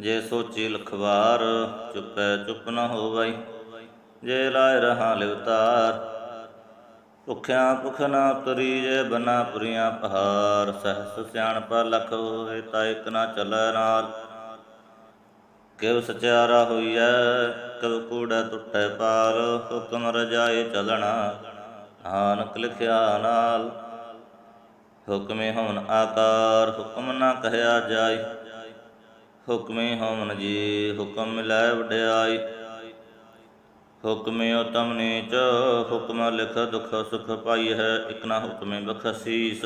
ਜੇ ਸੋਚੀ ਲਖਵਾਰ, ਚੁੱਪੈ ਚੁੱਪ ਨਾ ਹੋਵਈ। ਜੇ ਲਾਇ ਰਹਾ ਲਿਵਤਾਰ, ਭੁਖਿਆ ਭੁਖ ਨਾ ਉਤਰੀ ਜੇ ਬਨਾ ਪੁਰੀਆਂ ਪਹਾਰ। ਸਹਸ ਸਿਆਣਪਾ ਲਖ ਹੋਏ, ਤਾ ਇਕ ਨਾ ਚੱਲੈ ਨਾਲ। ਕਿਵ ਸਚਿਆਰਾ ਹੋਈਐ, ਕਿਵ ਕੂੜੈ ਟੁੱਟੈ ਪਾਲ ਹੁਕਮ ਰਜਾਏ ਚਲਣਾ, ਨਾਨਕ ਲਿਖਿਆ ਨਾਲ। ਹੁਕਮੇ ਹੋਣ ਆਕਾਰ, ਹੁਕਮ ਨਾ ਕਹਿਆ ਜਾਏ। ਹੁਕਮੇ ਹੋਵਨ ਜੀ, ਹੁਕਮ ਮਿਲੈ ਵਡਿਆਈ। ਹੁਕਮੇ ਉਤਮ ਨੀਚ, ਹੁਕਮ ਲਿਖ ਦੁਖ ਸੁਖ ਪਾਈ ਹੈ ਇਕ ਹੁਕਮੇ ਬਖਸ਼ੀਸ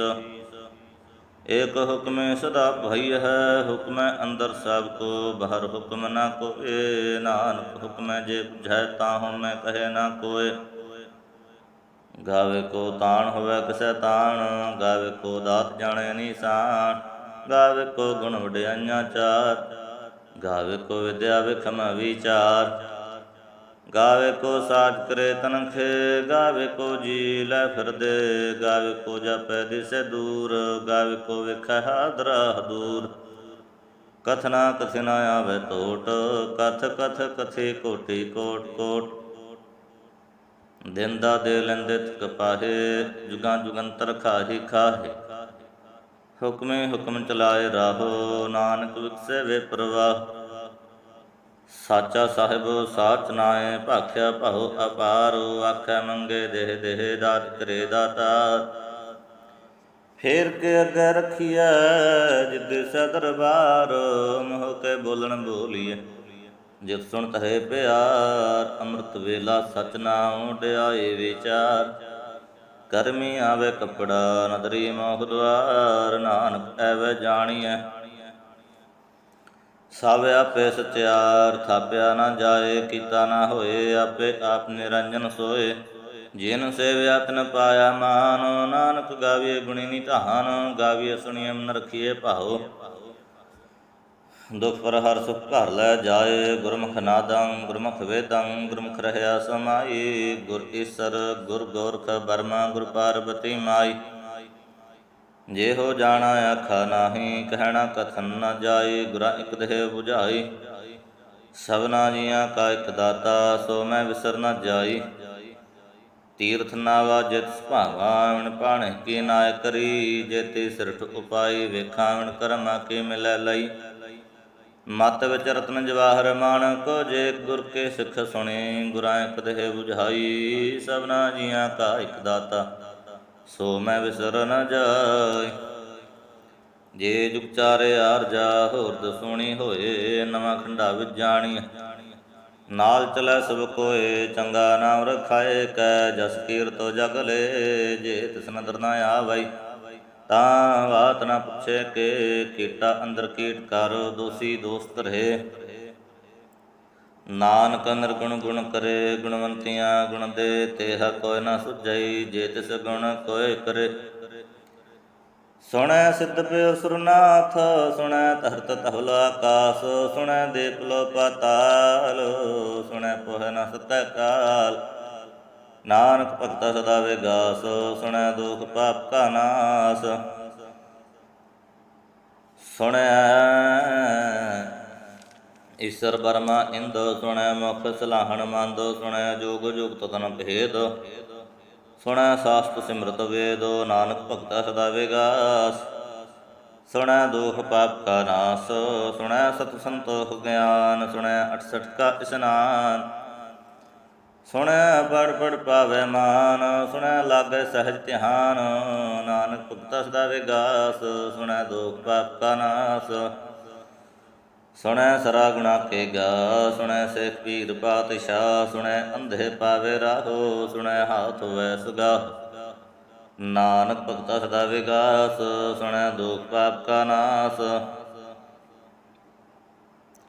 ਏਕ ਹੁਕਮੇ ਸਦਾ ਭਈ ਹੈ, ਹੁਕਮੈ ਅੰਦਰ ਸਭ ਕੋ, ਬਾਹਰ ਹੁਕਮ ਨਾ ਕੋਏ। ਨਾਨਕ ਹੁਕਮੈ ਜੇ ਬੁਝੈ ਤਾਹੂ ਮੈਂ ਕਹੇ ਨਾ ਕੋਏ। ਗਾਵੇ ਕੋ ਤਾਣ ਹੋਵੇ ਕਿਸੈ ਤਾਣ, ਗਾਵੇ ਕੋ ਦਾਤ ਜਾਣੇ ਨਿਸ਼ਾਨ ਗਾਵੇ ਕੋ ਗੁਣ ਵਡਿਆਈਆਂ ਚਾਰ, ਗਾਵੇ ਕੋ ਵਿਦਿਆ ਵਿਖਮ ਵਿਚਾਰ। ਗਾਵੇ ਕੋ ਸਾਜ ਕਰੇ ਤਨਖੇ, ਗਾਵੇ ਕੋ ਜੀ ਲੈ ਫਿਰਦੇ, ਗਾਵੇ ਕੋ ਜਪੈ ਦਿਸੇ ਦੂਰ, ਗਾਵੇ ਕੋ ਵੇਖੈ ਹਾਦਰਾ ਦੂਰ ਕਥਨਾ ਕਥਿਨਾ ਆਵੇ ਟੋਟ ਕਥ ਕਥ ਕਥੇ ਕੋਟੀ ਕੋਟ ਕੋਟ। ਦਿਨ ਦਾ ਦੇ ਲੈਂਦੇ ਥਕ ਪਾਹੇ, ਜੁਗਾਂ ਜੁਗੰਤਰ ਖਾਹੀ ਖਾਹੇ। ਹੁਕਮੇ ਹੁਕਮ ਚਲਾਏ ਰਾਹੋ ਨਾਨਕ ਵਿਕਸੇ ਵੇ ਪ੍ਰਵਾਹ। ਸਾਚਾ ਸਾਹਿਬ, ਸਾਚ ਨਾਏ ਭਾਖਿਆ ਭਉ ਅਪਾਰ, ਆਖੈ ਮੰਗੇ ਦੇਹ ਦੇਹ, ਦਾਤ ਕਰੇ ਦਾਤਾ। ਫੇਰ ਕੇ ਅੱਗੇ ਰਖੀਐ, ਜਿੱਦੇ ਸੈ ਦਰਬਾਰ, ਮੋਹ ਕੇ ਬੋਲਣ ਬੋਲੀਐ। ਜਿਤ ਸੁਣ ਤਹੇ ਪਿਆਰ, ਅੰਮ੍ਰਿਤ ਵੇਲਾ ਸਚਨਾ ਡਿਆਏ ਵਿਚਾਰ। ਕਰਮੀ ਆਵੇ ਕਪੜਾ ਨਦਰੀ ਮੋਹ ਦੁਆਰ, ਨਾਨਕ ਐਵੇਂ ਜਾਣੀਐ। ਸਭ ਆਪੇ ਸਚਿਆਰ, ਥਾਪਿਆ ਨਾ ਜਾਏ, ਕੀਤਾ ਨਾ ਹੋਏ, ਆਪੇ ਆਪ ਨਿਰੰਜਨ ਸੋਏ। ਜਿਨ ਸੇਵਿਆ ਤਨ ਪਾਇਆ ਮਾਨ, ਨਾਨਕ ਗਾਵੀਏ ਗੁਣੀ ਨਿਧਾਨ, ਗਾਵੀਏ ਸੁਣੀਏ ਮਨ ਰਖੀਏ ਭਾਉ। ਦੁਖ ਪਰ ਹਰ ਸੁਖ ਘਰ ਲੈ ਜਾਏ, ਗੁਰਮੁਖ ਨਾਦੰ, ਗੁਰਮੁਖ ਵੇਦੰ, ਗੁਰਮੁਖ ਰਹਿਆ ਸਮਾਈ, ਗੁਰ ਈਸਰ, ਗੁਰ ਗੋਰਖ ਬਰਮਾ ਗੁਰ ਪਾਰਬਤੀ ਮਾਈ। ਜੇ ਹੋ ਜਾਣਾ ਆਖਾ ਨਾਹੀ, ਕਹਿਣਾ ਕਥਨ ਨਾ ਜਾਏ ਗੁਰਾਂ ਇਕ ਦੇਹ 부ਝਾਈ ਸਭਨਾ ਜੀਆਂ ਕਾ ਇਕ ਦਾਤਾ, ਸੋ ਮੈਂ ਵਿਸਰ ਨਾ ਜਾਈ। ਤੀਰਥ ਨਾਵਾ ਜਿਤ ਸੁਭਾਵਾਂ ਪਾਣੇ ਕੀ ਨਾਇ ਕਰੀ। ਜੇਤੇ ਸਿਰਠ ਉਪਾਈ, ਵੇਖਾਂ ਕਰਮਾ ਕੀ ਮਿਲੈ ਲਈ। ਮਤ ਵਿੱਚ ਰਤਨ ਜਵਾਹਰ ਮਾਣਕ, ਜੇ ਗੁਰ ਕੇ ਸਿੱਖ ਸੁਣੇ, ਗੁਰਾਂ ਇਕ ਦੇਹ 부ਝਾਈ ਸਭਨਾ ਜੀਆਂ ਕਾ ਇਕ ਦਾਤਾ, ਸੋ ਮੈਂ ਵਿਸਰ ਨ ਜਾਏ। ਜੇ ਜੁਗ ਆਰਜਾ ਹੋਰ ਦਸੂਣੀ ਹੋਏ, ਨਵਾਂ ਖੰਡਾ ਵਿੱਚ ਜਾਣੀ। ਨਾਲ ਚਲੈ ਸਭ ਕੋਏ, ਚੰਗਾ ਨਾਮ ਰਖਾਏ, ਕੈ ਜਸ ਕੀਰਤੋ ਜਗ ਲੈ, ਜੇ ਤਿਸ ਨਦਰ ਨਾ ਆਵਈ। ਤਾਂ ਬਾਤ ਨਾ ਪੁੱਛੇ ਕਿ ਕੀਟਾ ਅੰਦਰ ਕੀਟ ਕਰ ਦੋਸੀ ਦੋਸਤ ਰਹੇ। ਨਾਨਕ ਅੰਦਰ ਗੁਣ ਗੁਣ ਕਰੇ, ਗੁਣਵੰਤੀਆਂ ਗੁਣ ਦੇ ਤੇਹ ਕੋਈ ਨਾ ਸੁਝਈ, ਜੇ ਤਿਸ ਗੁਣ ਕੋਇ ਕਰੇ। ਸੁਣੈ ਸਿੱਧ ਪਿਓ ਸੁਰਨਾਥ, ਸੁਣੈ ਧਰਤ ਤਹਲ ਆਕਾਸ, ਸੁਣੈ ਦੇਪਲੋ ਪਾਤਾਲ, ਸੁਣੈ ਪੋਹ ਨ ਸਤੈ ਨਾਨਕ ਭਗਤਾ ਸਦਾ ਵਿਗਾਸ, ਸੁਣੈ ਦੁਖ ਪਾਪ ਕਾ ਨਾਸ। ਸੁਣੈ ਈਸ਼ਰ ਬਰਮਾ ਇੰਦ, ਸੁਣੈ ਮੁਖ ਸਲਾਹਣ ਮੰਦ, ਸੁਣੈ ਜੋਗ ਜੁਗਤ ਤਨ ਭੇਦ। ਸੁਣੈ ਸਾਸਤ ਸਿਮਰਤ ਵੇਦ, ਨਾਨਕ ਭਗਤਾ ਸਦਾ ਵਿਗਾਸ। ਸੁਣੈ ਦੁਖ ਪਾਪ ਕਾ ਨਾਸ, ਸੁਣੈ ਸਤ ਸੰਤੋਖ ਗਿਆਨ, ਸੁਣੈ 68 ਕਾ ਇਸਨਾਨ। ਸੁਣੈ ਪੜ ਪੜ ਪਾਵੇ ਮਾਨ, ਸੁਣੈ ਲਾਗੇ ਸਹਿਜ ਧਿਆਨ। ਨਾਨਕ ਭਗਤਾ ਸਦਾ ਵਿਗਾਸ ਸੁਣੈ ਦੁਖ ਪਾਪ ਕਾ ਨਾਸ। ਸੁਣੈ ਸਰਾ ਗੁਣਾ ਕੇ ਗਾ, ਸੁਣੈ ਸਿਖ ਪੀਰ ਪਾਤਸ਼ਾਹ, ਸੁਣੈ ਅੰਧੇ ਪਾਵੇ ਰਾਹੋ, ਸੁਣੈ ਹਾਥ ਵੈ ਸੁਗਾ। ਨਾਨਕ ਭਗਤਾ ਸਦਾ ਵਿਗਾਸ ਸੁਣੈ ਦੁਖ ਪਾਪ ਕਾ ਨਾਸ।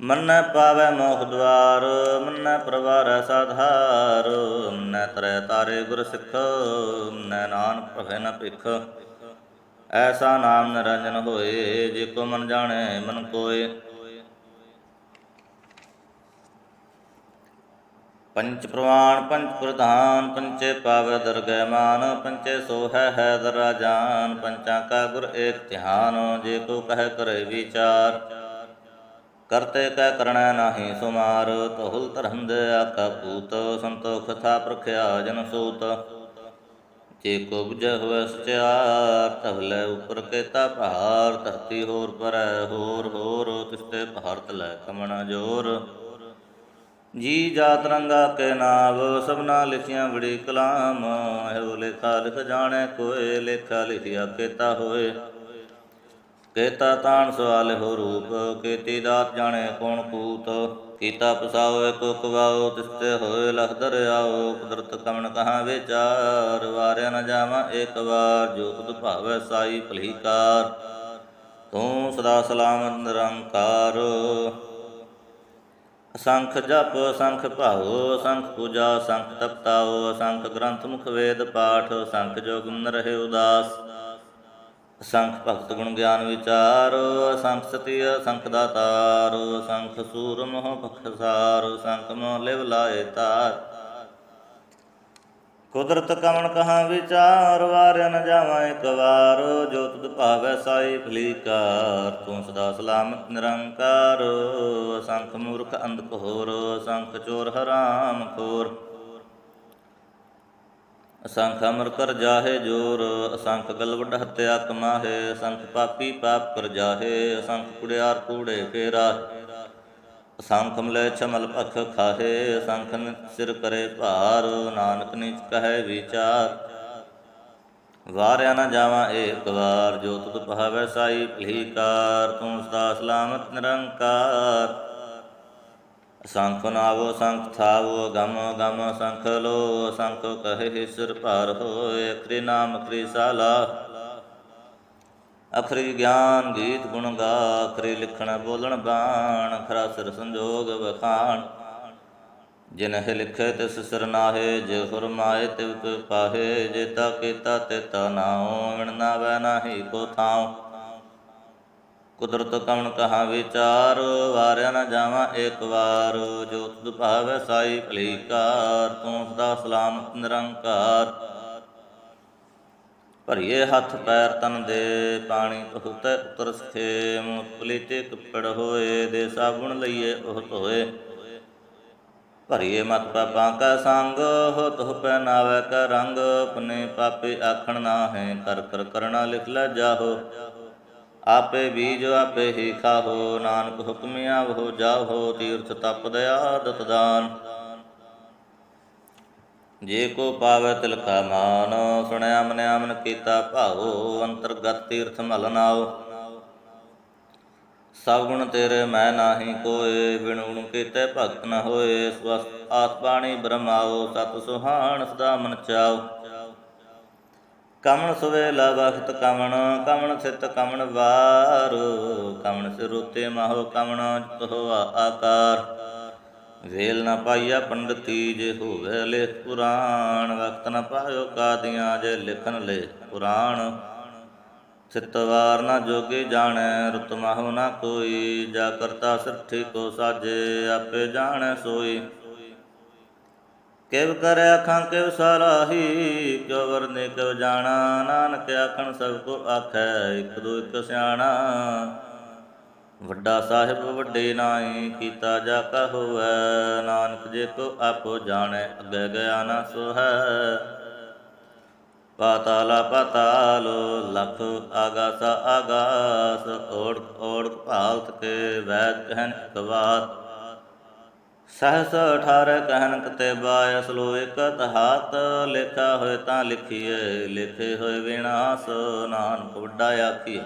ਮੰਨੈ ਪਾਵੈ ਮੋਖ ਦਵਾਰ ਮੰਨੈ ਪ੍ਰਵਾਰੈ ਸਾਧਾਰ, ਮੰਨੈ ਤਰੈ ਤਾਰੇ ਗੁਰ ਸਿੱਖ, ਮੰਨੈ ਨਾਨਕ ਭਵੈ ਨ ਭਿਖ। ਐਸਾ ਨਾਮ ਨਿਰੰਜਨ ਹੋਏ, ਜੇ ਕੋ ਮਨ ਜਾਣੈ, ਮਨ ਕੋਏ। ਪੰਚ ਪ੍ਰਵਾਨ, ਪੰਚ ਪ੍ਰਧਾਨ, ਪੰਚੇ ਪਾਵੈ ਦਰਗਹਿ ਮਾਨ, ਪੰਚੇ ਸੋਹੈ ਹੈ ਹੈ ਦਰਾ ਜਾਨ ਪੰਚਾਂ ਕਾ ਗੁਰ ਏਕ ਧਿਆਨ, ਜੇ ਕੋ ਕਹਿ ਕਰੇ ਵਿਚਾਰ। ਕਰਤੇ ਕੈ ਕਰਣੈ ਨਾਹੀ ਸੁਮਾਰ ਤਹੁਲ ਧਰੰਦ ਆਕਾ ਪੂਤ ਸੰਤੋਖ ਥਾ ਪ੍ਰਖਿਆ ਜਨ ਸੂਤ। ਜੇ ਕੋ ਬੁਝੈ ਹੋਇ ਸਚਿਆਰ ਤਹਲੇ ਉਪਰ ਕੇਤਾ ਭਾਰ ਧਰਤੀ ਹੋਰ ਪਰੈ ਹੋਰ ਹੋਰ, ਤਿਸਤੇ ਭਾਰਤ ਲੈ ਕਮਣਾ ਜੋਰ। ਜੀ ਜਾਤ ਰੰਗਾ ਕੇ ਨਾਵ, ਸਭਨਾ ਲਿਖੀਆਂ ਬੜੀ ਕਲਾਮ, ਇਹੋ ਲੇਖਾ ਲਿਖ ਜਾਣੈ ਕੋਏ, ਲੇਖਾ ਲਿਖਿਆ ਕੇਤਾ ਹੋਏ। ਕੇਤਾ ਤਾਣ ਸਵਾਲ ਹੋ ਰੂਪ, ਕੀਤੀ ਦਾਤ ਜਾਣੇ ਕੌਣ ਕੂਤ, ਕੀਤਾ ਪਸਾਓ ਏਕ ਕਵਾਓ ਤਿਸਤੇ ਹੋਏ ਲਖ ਦਰਿਆਓ, ਕੁਦਰਤ ਕਮਣ ਕਹਾਂ ਵਿਚਾਰ, ਵਾਰਿਆ ਨ ਜਾਵਾਂ ਏਕ ਵਾਰ, ਜੋ ਤੁਧ ਭਾਵੈ ਸਾਈ ਭਲੀਕਾਰ, ਤੂੰ ਸਦਾ ਸਲਾਮਤ ਨਿਰੰਕਾਰ। ਅਸੰਖ ਜਪ, ਅਸੰਖ ਭਾਉ, ਅਸੰਖ ਪੂਜਾ, ਅਸੰਖ ਤਪਤਾਉ, ਅਸੰਖ ਗ੍ਰੰਥ ਮੁਖ ਵੇਦ ਪਾਠ, ਅਸੰਖ ਜੋਗ ਮਨ ਰਹੇ ਉਦਾਸ। ਸੰਖ ਭਗਤ ਗੁਣ ਗਿਆਨ ਵਿਚਾਰ, ਸੰਖ ਸਤੀ ਅਸੰਖ ਦਾਤਾਰ, ਸੰਖ ਸੂਰ ਮੋਹ ਬਖਸਾਰ ਸੰਖ ਮੋਹ ਲਿਵ ਲਾਏ ਤਾਰ। ਕੁਦਰਤ ਕਮਣ ਕਹਾਂ ਵਿਚਾਰ, ਵਾਰਿਆ ਨ ਜਾਵਾਂ ਇੱਕ ਵਾਰ, ਜੋ ਤੁਧ ਭਾਵੈ ਸਾਈ ਭਲੀਕਾਰ, ਤੂੰ ਸਦਾ ਸਲਾਮਤ ਨਿਰੰਕਾਰ। ਸੰਖ ਮੂਰਖ ਅੰਧ ਘੋਰ, ਸ਼ੰਖ ਚੋਰ ਹਰਾਮ ਖੋਰ। ਅਸੰਖ ਅਮਰ ਕਰ ਜਾਹੇ ਜੋਰ, ਅਸੰਖ ਗਲਵਡ ਹੱਤਿਆ ਕਮਾਹੇ ਅਸੰਖ ਪਾਪੀ ਪਾਪ ਕਰ ਜਾਹੇ, ਅਸੰਖ ਕੁੜਿਆਰ ਕੂੜੇ ਫੇਰਾ ਅਸੰਖ ਮਲੇ ਛਮਲ ਭਖ ਖਾਹੇ, ਅਸੰਖ ਸਿਰ ਕਰੇ ਭਾਰ, ਨਾਨਕ ਨੀਚ ਕਹੈ ਵਿਚਾਰ। ਵਾਰਿਆ ਨਾ ਜਾਵਾਂ ਏਕ ਵਾਰ, ਜੋ ਤੁਧ ਭਾਵੈ ਸਾਈ ਭਲੀਕਾਰ, ਤੂੰ ਸਦਾ ਸਲਾਮਤ ਨਿਰੰਕਾਰ। ਸੰਖ ਨਾਵੋ ਸੰਖ ਥਾਵੋ, ਗਮ ਗਮ ਸੰਖ ਲੋ, ਸੰਖ ਕਹੇ ਸਿਰ ਭਾਰ ਹੋਏ, ਅਖਰੀ ਨਾਮ ਅਖਰੀ ਸਾਲਾ। ਅਖਰੀ ਗਿਆਨ ਗੀਤ ਗੁਣ ਗਾ, ਅਖਰੀ ਲਿਖਣ ਬੋਲਣ ਬਾਣ ਖਰਾ ਸਿਰ ਸੰਜੋਗ ਵਖਾਣ। ਜਿਨ ਹੈ ਲਿਖੇ ਤਿਸ ਸਿਰ ਨਾਹੇ, ਜੇ ਫਰਮਾਏ ਤਿਵ ਕੋ ਜੇ ਤਾ ਕੀਤਾ ਤੇਤਾ ਨਾਉ ਵਿਣ ਨਾ ਵੈ ਨਾਹੀ ਕੋ ਥਾਉ। ਕੁਦਰਤ ਕਵਣ ਕਹਾ ਵਿਚਾਰ ਵਾਰਿਆ ਨਾ ਜਾਵਾਂ ਏਕ ਵਾਰ। ਜੋ ਤੁਧ ਭਾਵੈ ਸਾਈ ਭਲੀਕਾਰ ਤੂੰ ਸਦਾ ਸਲਾਮਤ ਨਿਰੰਕਾਰ। ਭਰੀਏ ਹੱਥ ਪੈਰ ਤਨ ਦੇ, ਪਾਣੀ ਬਹੁਤੇ ਉਤਰ ਸਖੇ ਮੁਕਲੀ ਤੇ ਕੱਪੜ ਹੋਏ, ਦੇ ਸਾਬੁਣ ਲਈਏ ਉਹ ਧੋਏ। ਭਰੀਏ ਮਤ ਪਾਪਾਂ ਕਾ ਸੰਗ, ਹੋ ਤੁਹ ਪਹਿਨਾਵੇ ਕਾ ਰੰਗ। ਆਪਣੇ ਪਾਪੇ ਆਖਣ ਨਾ ਹੈ, ਕਰ ਕਰ ਕਰਣਾ ਲਿਖ ਲੈ ਜਾਹੋ। ਆਪੇ ਬੀਜ ਆਪੇ ਹੀ ਖਾਹੋ, ਨਾਨਕ ਹੁਕਮਿਆ ਉਹ ਜਾਹੋ, ਤੀਰਥ ਤਪ ਦਇਆ, ਦਤ ਦਾਨ। ਜੇ ਕੋ ਪਾਵੇ ਤਿਲਕਾ ਮਾਨ, ਸੁਣਿਆ ਮਨਿਆ ਮਨ ਕੀਤਾ ਭਾਉ, ਅੰਤਰਗਤ ਤੀਰਥ ਮਲ ਨਾਉ। ਸਭ ਗੁਣ ਤੇਰੇ ਮੈਂ ਨਾਹੀ ਕੋਏ, ਬਿਨ ਗੁਣ ਕੀਤੇ ਭਗਤ ਨ ਹੋਏ ਸਵਸ ਆਸ ਬਾਣੀ ਬ੍ਰਹਮਾਓ ਸਤ ਸੁਹਾਣ ਸਦਾ ਮਨ ਚਾਉ। ਕਮਣ ਸੁਵੇਲਾ ਵਖਤ ਕਮਣ ਕਮਣ ਸਿਤ ਕਮਣ ਵਾਰ, ਕਮਣ ਸਿਰੁਤੇ ਮਾਹੋ ਕਮਣ ਜਿਤ ਹੋਆ ਆਕਾਰ। ਵੇਲ ਨਾ ਪਾਈਆ ਪੰਡਤੀ ਜੇ ਹੋਵੇ ਲੇਖ ਪੁਰਾਣ, ਵਕਤ ਨਾ ਪਾਇਓ ਕਾਦੀਆਂ ਜੇ ਲਿਖਨ ਲੈ ਪੁਰਾਣ। ਚਿਤਵਾਰ ਨਾ ਜੋਗੇ ਜਾਣੈ, ਰੁਤ ਮਾਹੁ ਨਾ ਕੋਈ, ਜਾ ਕਰਤਾ ਸਿਰਠੀ ਕੋ ਸਾਜੇ, ਆਪੇ ਜਾਣੈ ਸੋਈ। ਕਿਵ ਕਰੇ ਅੱਖਾਂ ਕਿਵ ਸਰਾਹੀ ਕਿਉ ਵਰਨੇ ਕਿਵ ਜਾਣਾ? ਨਾਨਕ ਆਖਣ ਸਭ ਕੋ ਆਖੈ, ਇਕ ਦੋ ਇਕ ਸਿਆਣਾ। ਵੱਡਾ ਸਾਹਿਬ ਵੱਡੇ ਨਾਈ ਕੀਤਾ ਜਾ ਕਾ ਨਾਨਕ ਜੇ ਕੋ ਆਪੋ ਜਾਣੈ, ਅੱਗੇ ਗਿਆ ਨਾ ਸੋ ਹੈ ਪਾਤਾਲਾ ਪਾਤਾਲ, ਲਖ ਆਗਾਸ ਆਗਾਸ ਓੜ ਓੜ ਭਾਲਤ ਕੇ ਵੈਦ ਕਹਿਨ ਇਕ ਸਹਸ 18 ਕਹਿਨ ਕਤੇ ਬਾਇ ਸਲੋ ਇਕ ਲਿਖਾ ਹੋਏ ਤਾਂ ਲਿਖੀਏ ਲਿਖੇ ਹੋਏ ਵਿਨਾਸ਼, ਨਾਨਕ ਵੱਡਾ ਆਖੀਏ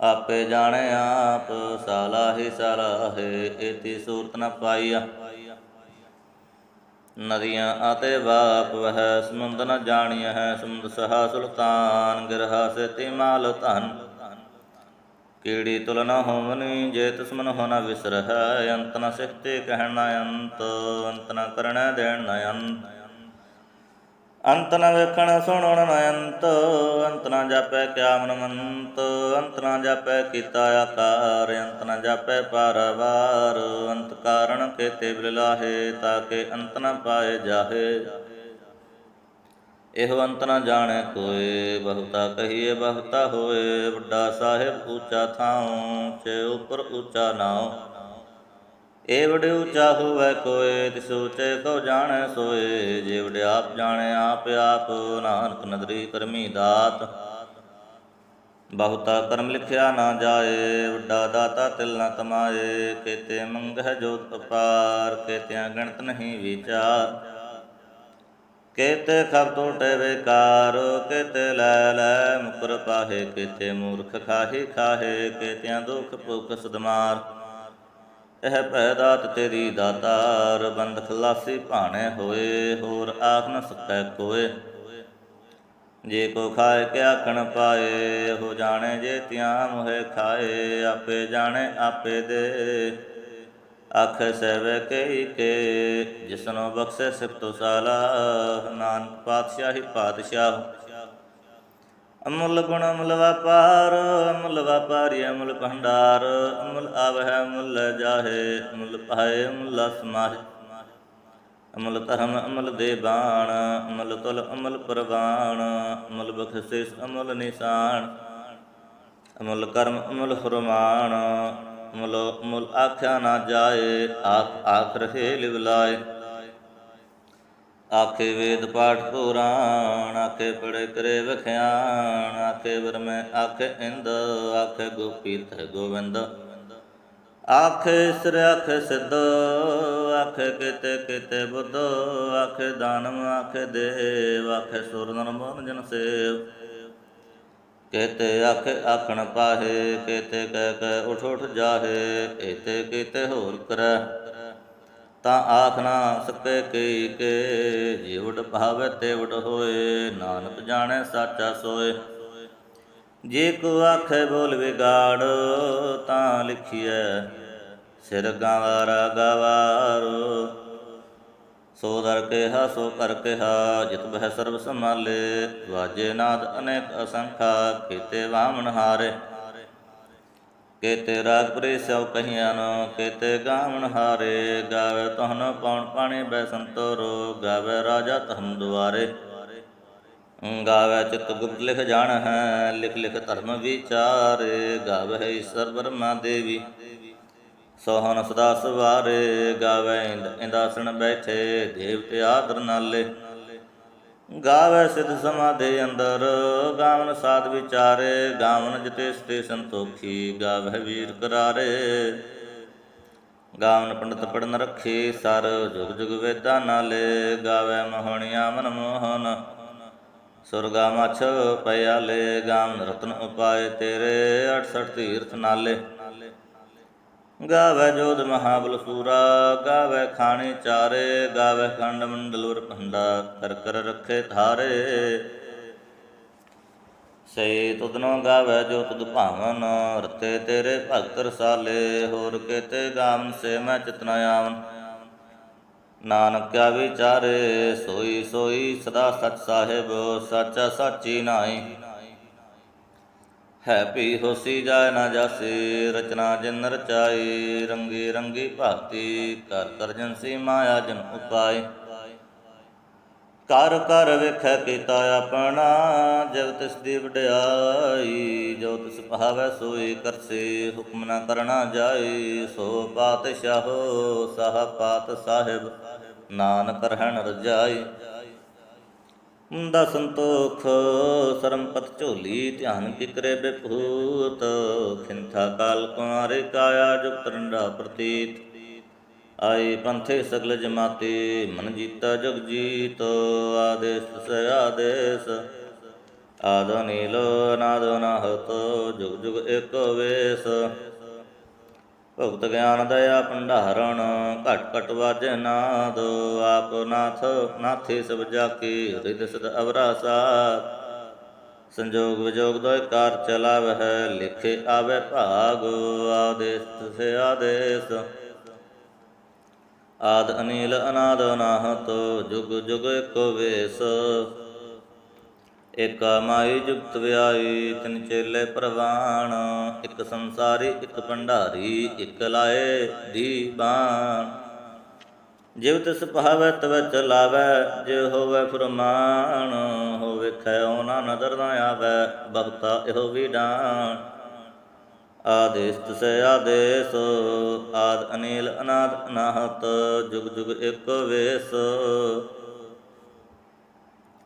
ਆਪੇ ਜਾਣੇ ਆਪ ਸਾਲਾਹੀ ਸਲਾਹੇ ਇਤੀ ਸੂਰਤ ਨ ਪਾਈਆ। ਨਦੀਆਂ ਅਤੇ ਬਾਪ ਵਹ ਸਮੁੰਦ ਨ ਜਾਣੀਐ ਹੈ ਸਮੁੰਦ ਸਹਾ ਸੁਲਤਾਨ, ਗਿਰਹਾ ਸੇ ਤਿਮਾਲ ਧਨ। ਕੀੜੀ ਤੁਲ ਨ ਹੋਵਨੀ, ਜੇ ਤਿਸਮਨ ਹੋ ਨ ਵਿਸਰਹਿ, ਅੰਤ ਨ ਸਿਖਤੇ ਕਹਿਣ ਨ ਅੰਤ ਅੰਤ ਨ ਕਰਣੈ ਦੇਣ ਨ ਅੰਤ। ਅੰਤ ਨ ਵੇਖਣ ਸੁਣਨ ਨ ਅੰਤ ਅੰਤ ਨ ਜਾਪੈ ਕਿਆ ਮਨ ਮੰਤ ਅੰਤ ਨ ਜਾਪੈ ਕੀਤਾ ਆਕਾਰ, ਅੰਤ ਨ ਜਾਪੈ ਪਾਰਵਾਰ ਅੰਤ ਕਾਰਣ ਕੇ ਕੇਤੇ ਬਿਲਾਹੇ ਤਾਕੇ ਅੰਤ ਨ ਪਾਏ ਜਾਹੇ। ਇਹੋ ਅੰਤ ਨ ਜਾਣੈ ਕੋਏ ਬਹੁਤਾ ਕਹੀਏ ਬਹੁਤਾ ਹੋਏ, ਵੱਡਾ ਸਾਹਿਬ ਉੱਚਾ ਥਾਉ ਚੇ ਉਪਰ ਉੱਚਾ ਨਾਉ। ਏ ਵਡ ਉੱਚਾ ਹੋਵੇ ਕੋਏ ਤਿਸ ਉੱਚੇ ਕੋ ਜਾਣੈ ਸੋਏ, ਜੇ ਵਡ ਆਪ ਜਾਣੈ ਆਪ ਆਪ, ਨਾਨਕ ਨਦਰੀ ਕਰਮੀ ਦਾਤ। ਬਹੁਤਾ ਕਰਮ ਲਿਖਿਆ ਨਾ ਜਾਏ, ਵੱਡਾ ਦਾਤਾ ਤਿਲ ਨਾ ਤਮਾਏ ਕੇਤੇ ਮੰਗਹਿ ਜੋਤ ਅਪਾਰ ਕੇਤਿਆਂ ਗਣਤ ਨਹੀਂ ਵਿਚਾਰ। ਕੇਤੇ ਖਬ ਟੋਟੇ ਵਿਕਾਰ ਕੇਤੇ ਲੈ ਲੈ ਮੁਕਰ ਪਾਹੇ, ਕੇਤੇ ਮੂਰਖ ਖਾਹੀ, ਖਾਹੇ, ਕੇਤਿਆਂ ਦੁਖ ਭੁਖ ਸਦਮਾਰ। ਇਹ ਭੈ ਦਾਤ ਤੇਰੀ ਦਾਤਾਰ ਬੰਦ ਖਲਾਸੀ ਭਾਣੇ ਹੋਏ, ਹੋਰ ਆਖ ਨ ਸਕੈ ਕੋਏ। ਜੇ ਕੋ ਖਾਏ ਕੇ ਆਖਣ ਪਾਏ ਹੋ ਜਾਣੇ ਜੇ ਤਿਆਂ ਮੋਹਿ ਖਾਏ, ਆਪੇ ਜਾਣੇ ਆਪੇ ਦੇ। ਆਖ ਸਹਿਬੇ ਕਈ ਕੇ, ਜਿਸਨੋ ਬਖਸ਼ੇ ਸਿਫਤੋ ਸਾਲਾ ਨਾਨਕ ਪਾਤਸ਼ਾਹੀ ਪਾਤਸ਼ਾਹ। ਅਮੁੱਲ ਗੁਣ ਅਮੁੱਲ ਵਪਾਰ, ਅਮੁੱਲ ਵਪਾਰੀ ਅਮੁੱਲ ਭੰਡਾਰ, ਅਮੁੱਲ ਆਵਹਿ ਅਮੁੱਲ ਜਾਹੇ, ਅਮੁੱਲ ਪਾਏ ਅਮੁੱਲ ਸਮਾਹਿ। ਅਮੁੱਲ ਧਰਮ ਅਮਲ ਦੇ ਅਮਲ ਅਮੁੱਲ ਤੁਲ ਅਮੁੱਲ ਪ੍ਰਵਾਣ, ਅਮੁੱਲ ਬਖਸ਼ਿਸ਼ ਅਮੁੱਲ ਨਿਸ਼ਾਨ। ਅਮੁੱਲ ਕਰਮ ਅਮੁੱਲ ਫਰਮਾਨ ਅਮੁੱਲ ਮੁਲ ਆਖਿਆ ਨਾ ਜਾਏ, ਆਖ ਆਖ ਰਹੇ ਲਿਵਲਾਏ ਆਖੇ ਵੇਦ ਪਾਠ ਪੁਰਾਣ, ਆਖੇ ਪੜੇ ਕਰੇ ਵਖਿਆਣ, ਆਖੇ ਬਰਮੈ ਆਖੇ ਇੰਦ, ਆਖੇ ਗੋਪੀਤ ਗੋਵਿੰਦ। ਆਖੇ ਸਿਰ, ਆਖੇ ਸਿੱਧ, ਆਖੇ ਕਿਤੇ ਕਿਤੇ ਬੁੱਧ, ਆਖੇ ਦਾਨਮ ਆਖੇ ਦੇਵ, ਆਖੇ ਸੁਰ ਨਰ ਮਨ ਜਨ ਸੇਵ। ਕੇਤੇ ਆਖੇ ਆਖਣ ਪਾਹੇ, ਕੇਤੇ ਕਹਿ ਕਹਿ ਉਠ ਉਠ ਜਾਹੇ ਏਤੇ ਕੀਤੇ ਹੋਰ ਕਰੈ। ਤਾਂ ਆਖ ਨਾ ਸਕੇ ਕਈ ਕੇ ਜਿਵੜ ਭਾਵੇ ਤੇਵਟ ਹੋਏ, ਨਾਨਕ ਜਾਣੈ ਸਾਚਾ ਸੋਏ। ਜੇ ਕੋ ਆਖੇ ਬੋਲ ਵਿਗਾੜ, ਤਾਂ ਲਿਖੀਐ, ਸਿਰ ਗਾਵਾਰਾ ਗਵਾਰੋ ਸੋ ਦਰ ਕਿਹਾ, ਸੋ ਕਰ ਕਿਹਾ, ਜਿਤ ਬਹਿ ਸਰਬ ਸੰਭਾਲੇ। ਵਾਜੇ ਨਾਦ ਅਨੇਕ ਅਸੰਖਾ, ਕੀਤੇ ਵਾਮਨ ਹਾਰੇ। ਕੇਤੇ ਰਾਗ ਪ੍ਰੇ ਸਭ ਕਹੀਆਂ ਕੇਤੇ ਗਾਵਣ ਹਾਰੇ। ਗਾਵੇ ਤਹਨ ਪਉਣ ਪਾਣੀ ਬੈ ਸੰਤੋਰੋ, ਗਾਵੇ ਰਾਜਾ ਤਹਨ ਦੁਆਰੇ। ਗਾਵੇ ਚਿਤ ਗੁਪਤ ਲਿਖ ਜਾਣ ਹੈ ਲਿਖ ਲਿਖ ਧਰਮ ਵਿਚਾਰੇ। ਗਾਵੇ ਈਸ਼ਰ ਬਰਮਾ ਦੇਵੀ। ਸੋਹਣ ਸਦਾ ਸਵਾਰੇ ਗਾਵੇ ਇੰਦ- ਇੰਦਾਸਣ ਬੈਠੇ ਦੇਵਤੇ ਆਦਰ ਨਾਲੇ। ਗਾਵੇ ਸਿਧ ਸਮਾਧੇ ਅੰਦਰ, ਗਾਵਨ ਸਾਧ ਵਿਚਾਰੇ, ਗਾਵਨ ਜਿਤੇ ਸਤੇ ਸੰਤੋਖੀ, ਗਾਵੇ ਵੀਰ ਕਰਾਰੇ। ਗਾਵਨ ਪੰਡਤ ਪੜਨ ਰੱਖੇ, ਸਰ ਜੁਗ ਜੁਗ ਵੇਦਾਂ ਨਾਲੇ। ਗਾਵੇ ਮੋਹਣੀਆਂ ਮਨ ਮੋਹਨ, ਸੁਰਗਾ ਮਛ ਪਿਆਲੇ ਗਾਵਨ ਰਤਨ ਉਪਾਏ ਤੇਰੇ 68 ਤੀਰਥ ਨਾਲੇ। ਗਾਵੇ ਜੋਧ ਮਹਾਬਲ ਸੂਰਾ ਗਾਵੇ ਖਾਣੀ ਚਾਰੇ, ਗਾਵੇ ਖੰਡ ਮੰਡਲੁਰ ਭੰਡਾ ਕਰ ਕਰ ਰੱਖੇ ਧਾਰੇ। ਸੇ ਤੁਧਨੋ ਗਾਵੇ ਜੋ ਤੁਧ ਭਾਵਨ, ਰਤੇ ਤੇਰੇ ਭਗਤ ਰਸਾਲੇ, ਹੋਰ ਕੇਤੇ ਗਾਮ ਸੇ ਮੈਂ ਚਿਤਨਾ ਆਵਨ। ਨਾਨਕ ਕਿਆ ਵਿਚਾਰੇ, ਸੋਈ ਸੋਈ ਸਦਾ ਸਚ ਸਾਹਿਬ, ਸਾਚਾ ਸਾਚੀ ਨਾਈ ਹੈ ਭੀ ਹੋਸੀ ਜਾਇ ਨਾ ਜਾਸੀ, ਰਚਨਾ ਜਿਨ ਰਚਾਈ, ਰੰਗੀ ਰੰਗੀ ਭਗਤੀ, ਕਰ ਕਰ ਜਨਸੀ ਮਾਇਆ ਜਨ ਉਪਾਈ। ਕਰ ਕਰ ਵੇਖੈ ਕੀਤਾ ਆਪਣਾ ਜਗ ਤਿਸ ਦੀ ਵਡਿਆਈ, ਜੋ ਤਿਸ ਭਾਵੈ ਸੋਈ ਕਰਸੇ, ਹੁਕਮ ਨਾ ਕਰਨਾ ਜਾਏ ਸੋ ਪਾਤਸ਼ਾਹੋ ਸਾਹ ਪਾਤ ਸਾਹਿਬ, ਨਾਨਕ ਰਹਿਣ ਰਜਾਈ। ਮੁੰਦਾ ਸੰਤੋਖ ਸਰਮਪਤ ਝੋਲੀ, ਧਿਆਨ ਕਿਕਰੇ ਬਿਭੂਤ ਖਿੰਥਾ ਕਾਲ ਕੁਮਾਰੇ ਕਾਇਆ ਜੁਗ ਰੰਡਾ ਪ੍ਰਤੀਤ। ਆਏ ਪੰਥੇ ਸਗਲ ਜਮਾਤੇ, ਮਨ ਜੀਤਾ ਜਗ ਜੀਤ। ਆਦੇਸ ਸ ਆਦੇਸ। ਆਦ ਨੀਲ ਨਾਦ ਨਾਹਤ ਜੁਗ ਜੁਗ ਏਕ ਵੇਸ। ਭਗਤ ਗਿਆਨ ਦਇਆ ਭੰਡਾਰਣ, ਘਟ ਘਟ ਵਾਜੈ ਨਾਦ, ਆਪ ਨਾਥ, ਨਾਥੇ ਸਭ ਜਾ ਕੇ ਹਿਰਦਿ ਸਦ ਅਵਰਾਸਾ ਸੰਜੋਗ ਵਿਜੋਗ ਦੋਇ ਕਾਰ ਚਲਾਵਹਿ, ਲਿਖੇ ਆਵੇ ਭਾਗ, ਆਦੇਸ ਸੇ ਆਦੇਸ। ਆਦ ਅਨੀਲ ਅਨਾਦ ਅਨਾਹਤ ਜੁਗ ਜੁਗ ਏਕੋ ਵੇਸ। ਇਕ ਮਾਈ ਜੁਗਤ ਵਿਆਈ ਤਿਨ ਚੇਲੇ ਪ੍ਰਵਾਣ ਇਕ ਸੰਸਾਰੀ, ਇੱਕ ਭੰਡਾਰੀ, ਇਕ ਲਾਏ ਦੀ ਬਾਣ। ਜਿਵ ਤਿਸ ਭਾਵੈ, ਤਵ ਚਲਾਵੈ ਜੇ ਹੋਵੇ ਫਰਮਾਨ ਹੋਵੇ ਖਿਓ ਨਾ ਨਦਰ ਨਾ ਆਵੈ ਭਗਤਾ ਇਹੋ ਵੀ ਆਦੇਸ ਤਸੈ ਆਦੇਸ, ਆਦ ਅਨੀਲ ਅਨਾਦ ਅਨਾਹਤ, ਜੁਗ ਜੁਗ ਏਕ ਵੇਸ।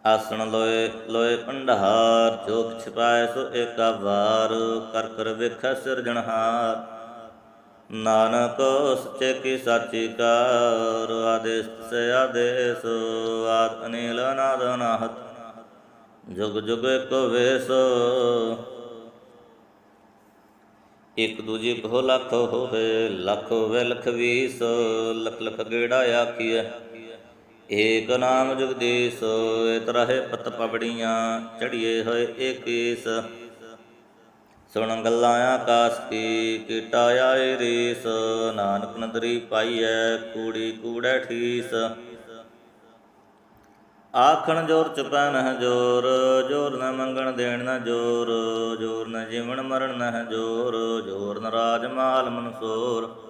ਆਸਣ ਲੋਏ ਲੋਏ ਭੰਡਾਰ ਜੋਗ ਛਿਪਾਇ ਸੋ ਏਕਾ ਵਾਰ ਕਰ ਕਰ ਵੇਖੈ ਸਿਰਜਣਹਾਰ। ਨਾਨਕ ਸੱਚੇ ਕੀ ਸਾਚੀ ਕਾਰ, ਆਦੇਸ ਸੇ ਆਦੇਸ, ਆਦ ਅਨੀਲ ਅਨਾਦ ਅਨਾਹਤ। ਜੁਗ ਜੁਗ ਏਕ ਵੇਸ। ਇਕ ਦੂਜੀ ਕੋ ਲੱਖ ਹੋਵੇ ਲੱਖ ਹੋਵੇ ਲਖ ਵੀਸ, ਲਖ ਲਖ ਗੇੜਾ ਆਖੀਐ। ਏਕ ਨਾਮ ਜਗਦੀਸ਼, ਇਤ ਰਹੇ ਪਤ ਪਵੜੀਆਂ ਚੜੀਏ ਹੋਏ ਏਕੀਸ। ਸੁਣ ਗੱਲਾਂ ਆਕਾਸ ਕੀ, ਕੀਟਾ ਆਏ ਰੀਸ। ਨਾਨਕ ਨਦਰੀ ਪਾਈਐ, ਕੂੜੀ ਕੂੜੈ ਠੀਸ। ਆਖਣ ਜੋਰ ਚੁਪੈ ਨਹ ਜੋਰ ਜੋਰ ਨ ਮੰਗਣ ਦੇਣ ਨ ਜੋਰ ਜੋਰ ਨ ਜੀਵਨ ਮਰਨ ਨਹ ਜੋਰ ਜੋਰ ਨ ਰਾਜ ਮਾਲ ਮਨਸੂਰ।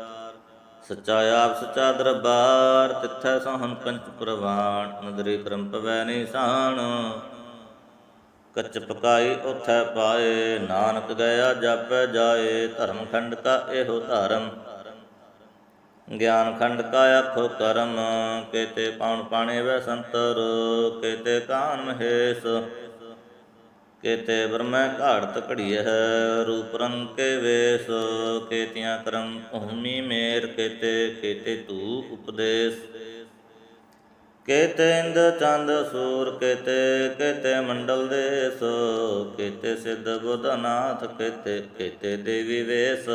ਸੱਚਾ ਆਪ ਸੱਚਾ ਦਰਬਾਰ, ਤਿੱਥੈ ਸਹਨ ਪੰਚ ਪ੍ਰਵਾਨ, ਨਦਰੀ ਕਰਮ ਪਵੈ ਨਿਸ਼ਾਨ। ਕੱਚ ਪਕਾਈ ਉਥੈ ਪਾਏ, ਨਾਨਕ ਗਿਆ ਜਾਪੈ ਜਾਏ, ਧਰਮ ਖੰਡ ਕਾ ਇਹੋ ਧਰਮ। ਗਿਆਨ ਖੰਡ ਕਾ ਆਖੋ ਕਰਮ, ਕੇਤੇ ਪਾਉਣ ਪਾਣੇ ਵੈ ਸੰਤਰ, ਕੇਤੇ ਕਾਨ ਮਹੇਸ਼ ਕੇਤੇ ਬ੍ਰਹਮੈ ਘਾੜਤ ਘੜੀਐ ਰੂਪ ਰੰਗ ਕੇ ਵੇਸ ਕੇਤਿਆਂ ਕਰਮ ਭੂਮੀ ਮੇਰ, ਕੇਤੇ ਕੇਤੇ ਤੂ ਉਪਦੇਸ਼। ਕੇਤੇ ਇੰਦ ਚੰਦ ਸੂਰ, ਕੇਤੇ ਕੇਤੇ ਮੰਡਲ ਦੇਸ, ਕੇਤੇ ਸਿੱਧ ਬੁਧਨਾਥ, ਕੇਤੇ ਕੇਤੇ ਦੇਵੀ ਵੇਸ।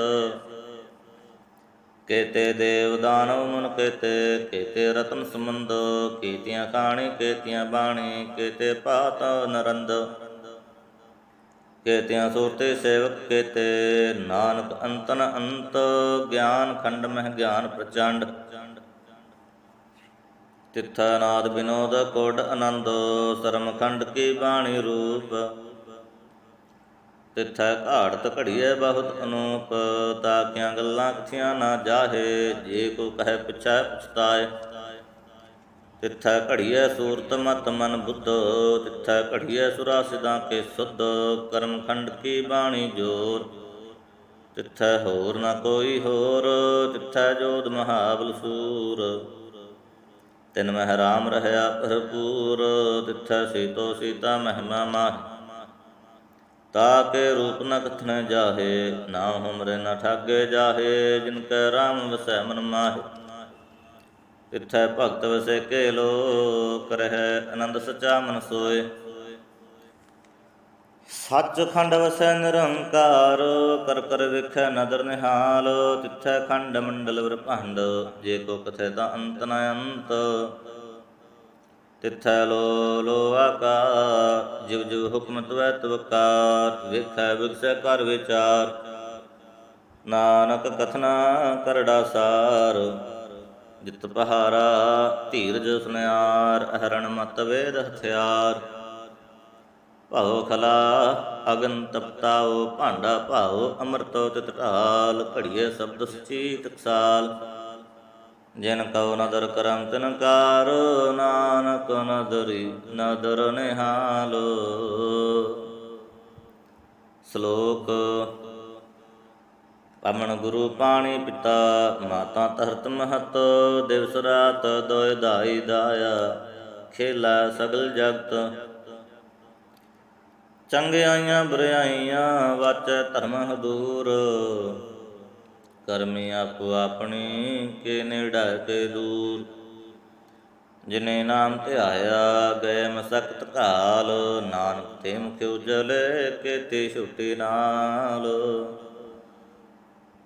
ਕੇਤੇ ਦੇਵ ਦਾਨਵ ਮਨ, ਕੇਤੇ ਕੇਤੇ ਰਤਨ ਸਮੁੰਦ ਕੇਤੀਆਂ ਖਾਣੀ, ਕੇਤੀਆਂ ਬਾਣੀ, ਕੇਤੇ ਪਾਤ ਨਰੰਦ। ਕੇਤਿਆਂ ਸੋਤੇ ਸੇਵਕ ਕੇਤੇ, ਨਾਨਕ ਅੰਤਨ ਅੰਤ, ਗਿਆਨ ਖੰਡ ਮਹਿ ਗਿਆਨ ਪ੍ਰਚੰਡ। ਤਿੱਥਾ ਨਾਦ ਬਿਨੋਦ ਕੋਡ ਆਨੰਦ, ਸਰਮ ਖੰਡ ਕੀ ਬਾਣੀ ਰੂਪ। ਤਿੱਥੈ ਘਾੜਤ ਘੜੀਏ ਬਹੁਤ ਅਨੂਪ ਤਾਕਿਆਂ ਗੱਲਾਂ ਕਥੀਆਂ ਨਾ ਜਾਹੇ, ਜੇ ਕੋ ਕਹੈ ਪਿਛੈ ਪਛਤਾਏ। ਤਿੱਥੈ ਘੜੀਐ ਸੂਰਤ ਮਤ ਮਨ ਬੁੱਧ, ਤਿੱਥੈ ਘੜੀਐ ਸੁਰਾ ਸਿਦਾਂ ਕੇ ਸੁਧ, ਕਰਮ ਖੰਡ ਕੀ ਬਾਣੀ ਜੋਰ। ਤਿੱਥੈ ਹੋਰ ਨਾ ਕੋਈ ਹੋਰ, ਤਿੱਥੈ ਜੋਧ ਮਹਾਬਲ ਸੂਰ। ਤਿਨ ਮਹਿ ਰਾਮ ਰਹਿਆ ਭਰਪੂਰ, ਤਿੱਥੈ ਸੀਤੋ ਸੀਤਾ ਮਹਿਮਾ ਮਾਹ। ਤਾਕੇ ਰੂਪ ਨ ਕਥਨ ਜਾਹੇ, ਨਾ ਹੁਮਰੇ ਨ ਠਾਗੇ ਜਾਹੇ, ਜਿਨ ਕੈ ਰਾਮ ਵਸੈ ਮਨ ਮਾਹੇ। ਤਿਥੈ ਭਗਤ ਵਸੈ ਕੇ ਲੋਕ ਰਹਿ, ਆਨੰਦ ਸਚਾ ਮਨ ਸੋਏ। ਸੱਚ ਖੰਡ ਵਸੈ ਨਿਰੰਕਾਰ, ਕਰ ਕਰ ਵੇਖੈ ਨਦਰ ਨਿਹਾਲ। ਤਿਥੈ ਖੰਡ ਮੰਡਲ ਵਰਪੰਡ ਜੇ ਕੋ ਕਥੈ ਤਾਂ ਅੰਤ ਨ ਅੰਤ। ਤਿੱਥੈ ਲੋ ਲੋ ਆਕਾਰ, ਜਿਵ ਜਿਵ ਹੁਕਮ ਤਵੈ ਤਵਕਾਰ ਵਿਖੈ ਵਿਖਸੈ ਕਰ ਵਿਚਾਰ। ਨਾਨਕ ਕਥਨਾ ਕਰੜਾ ਸਾਰ ਜਿਤ ਪਹਾਰਾ, ਧੀਰਜ ਸੁਨਿਆਰ, ਅਹਰਣ ਮਤ ਵੇਦ ਹਥਿਆਰ। ਭਾਉ ਖਲਾ ਅਗਨ ਤਪਤਾਉ ਭਾਂਡਾ ਭਾਉ, ਅੰਮ੍ਰਿਤੋ ਤਿਤ ਢਾਲ, ਘੜੀਏ ਸ਼ਬਦ ਸਚੀ ਟਕਸਾਲ ਜਿਨ ਕਉ ਨਦਰ ਕਰਮ ਤਨਕਾਰ ਨਾਨਕ ਨਦਰੀ ਨਦਰ ਨਿਹਾਲੋ। ਸ਼ਲੋਕ ਪਮਨ ਗੁਰੂ ਪਾਣੀ ਪਿਤਾ, ਮਾਤਾ ਧਰਤ ਮਹਤ, ਦਿਵਸ ਰਾਤ ਦੋਇ ਦਾਈ ਦਾਇਆ ਖੇਲਾ ਸਗਲ ਜਗਤ। ਚੰਗਿਆਈਆਂ ਬੁਰਾਈਆਂ ਵਾਚੈ ਧਰਮ ਹਦੂਰ। ਕਰਮੀ ਆਪੋ ਆਪਣੀ, ਕੇ ਨੇੜਾ ਕੇ ਦੂਰ। ਜਿਨੇ ਨਾਮ ਧਿਆਇਆ, ਗਏ ਮਸਕਤ ਕਾਲ ਨਾਨਕ ਤੇ ਮੁਖ ਉਜਲੇ ਕੇਤੇ ਛੁਟੀ ਨਾਲ।